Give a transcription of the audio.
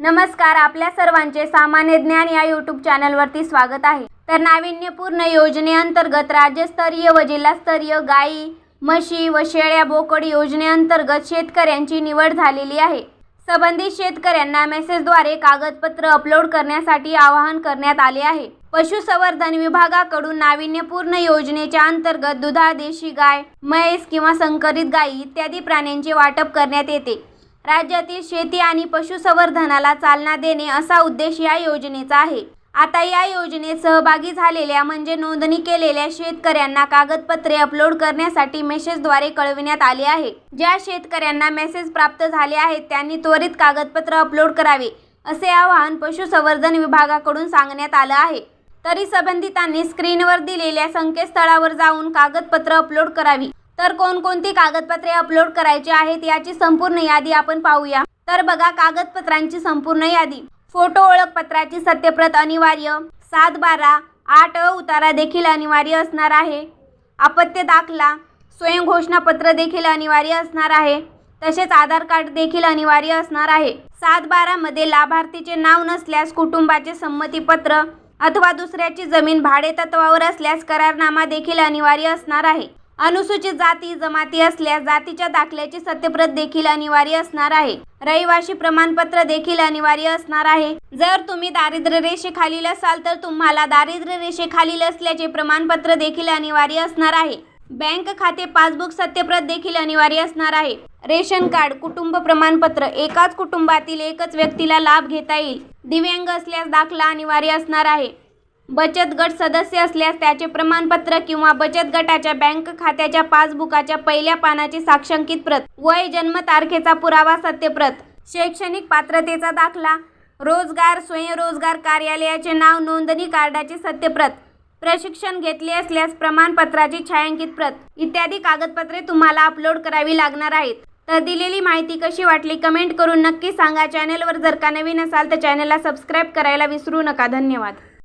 नमस्कार आपल्या सर्वांचे सामान्य ज्ञान या यूट्यूब चॅनलवरती स्वागत आहे. तर नाविन्यपूर्ण योजनेअंतर्गत राज्यस्तरीय व जिल्हास्तरीय गायी म्हशी व शेळ्या बोकड योजनेअंतर्गत शेतकऱ्यांची निवड झालेली आहे. संबंधित शेतकऱ्यांना मेसेजद्वारे कागदपत्र अपलोड करण्यासाठी आवाहन करण्यात आले आहे. पशुसंवर्धन विभागाकडून नाविन्यपूर्ण योजनेच्या अंतर्गत दुधाळ देशी गाय म्हैस किंवा संकरित गायी इत्यादी प्राण्यांचे वाटप करण्यात येते. राज्यातील शेती आणि पशुसंवर्धनाला चालना देणे असा उद्देश या योजनेचा आहे. आता या योजनेत सहभागी झालेल्या म्हणजे नोंदणी केलेल्या शेतकऱ्यांना कागदपत्रे अपलोड करण्यासाठी मेसेजद्वारे कळविण्यात आले आहे. ज्या शेतकऱ्यांना मेसेज प्राप्त झाले आहेत त्यांनी त्वरित कागदपत्र अपलोड करावे असे आवाहन पशुसंवर्धन विभागाकडून सांगण्यात आलं आहे. तरी संबंधितांनी स्क्रीनवर दिलेल्या संकेतस्थळावर जाऊन कागदपत्र अपलोड करावी. तर कोणकोणती कागदपत्रे अपलोड करायची आहेत याची संपूर्ण यादी आपण पाहूया. तर बघा कागदपत्रांची संपूर्ण यादी. फोटो ओळखपत्राची सत्यप्रत अनिवार्य. सात बारा आठ अ उतारा देखील अनिवार्य असणार आहे. अपत्य दाखला स्वयंघोषणापत्र देखील अनिवार्य असणार आहे. तसेच आधार कार्ड देखील अनिवार्य असणार आहे. सात बारामध्ये लाभार्थीचे नाव नसल्यास कुटुंबाचे संमतीपत्र अथवा दुसऱ्याची जमीन भाडे तत्वावर असल्यास करारनामा देखील अनिवार्य असणार आहे. अनुसूचित जाती जमाती असल्यास जातीच्या दाखल्याची सत्यप्रत देखील अनिवार्य असणार आहे. रहिवाशी प्रमाणपत्र देखील अनिवार्य असणार आहे. जर तुम्ही दारिद्र्य रेषेखालील असाल तर तुम्हाला दारिद्र्य रेषेखालील असल्याचे प्रमाणपत्र देखील अनिवार्य असणार आहे. बँक खाते पासबुक सत्यप्रत देखील अनिवार्य असणार आहे. रेशन कार्ड कुटुंब प्रमाणपत्र एकाच कुटुंबातील एकच व्यक्तीला लाभ घेता येईल. दिव्यांग असल्यास दाखला अनिवार्य असणार आहे. बचत गट सदस्य असल्यास त्याचे प्रमाणपत्र किंवा बचत गटाच्या बँक खात्याच्या पासबुकाच्या पहिल्या पानाची साक्षांकित प्रत वय जन्मतारखेचा पुरावा सत्यप्रत शैक्षणिक पात्रतेचा दाखला रोजगार स्वयंरोजगार कार्यालयाचे नाव नोंदणी कार्डाची सत्यप्रत प्रशिक्षण घेतले असल्यास प्रमाणपत्राची छायांकित प्रत इत्यादी कागदपत्रे तुम्हाला अपलोड करावी लागणार आहेत. तर दिलेली माहिती कशी वाटली कमेंट करून नक्की सांगा. चॅनेलवर जर का नवीन असाल तर चॅनलला सबस्क्राईब करायला विसरू नका. धन्यवाद.